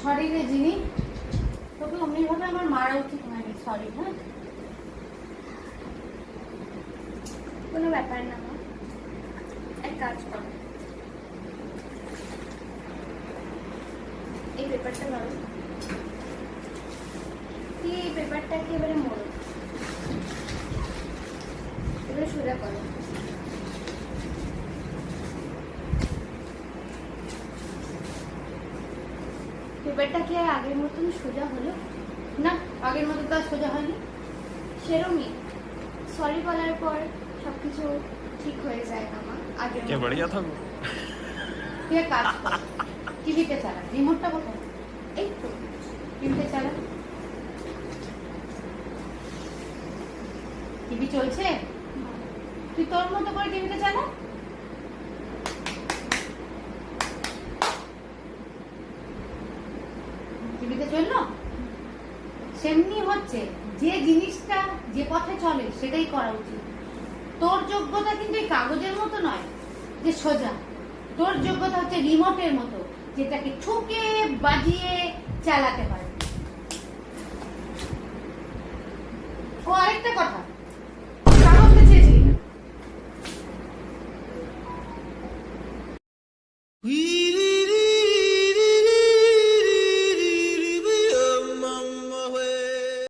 Sorry রে জিনি। তোকে অমনিভাবে আমার মারা উচিত হয়নি সরি হ্যাঁ? কোনো ব্যাপার না এক কাজ করো। এই পেপারটা দিয়ে এই পেপারটাকে এবারে মোড়ো। এবারে সোজা করো। পেপারটা কি আগের মতন সোজা হলো? না আগের মতো তো সোজা হয়নি। সেরমই। সরি বলার পর ঠিক হয়ে যায় আমার কে থাকো। তুই কাজ টিভিতে চালা। রিমোটটা কোথায়? এই তো। টিভিতে চালা। টিভি চলছে? তুই তোর মতো করে টিভিতে চালা? সেমনি হচ্ছে যে জিনিসটা যে পথে চলে সেটাই করা উচিত। তোর যোগ্যতা কিন্তু এই কাগজের মতো নয় যে সোজা। তোর যোগ্যতা হচ্ছে রিমোটের মতো যেটাকে ঠুকে বাজিয়ে চালাতে পারে। ও আরেকটা কথা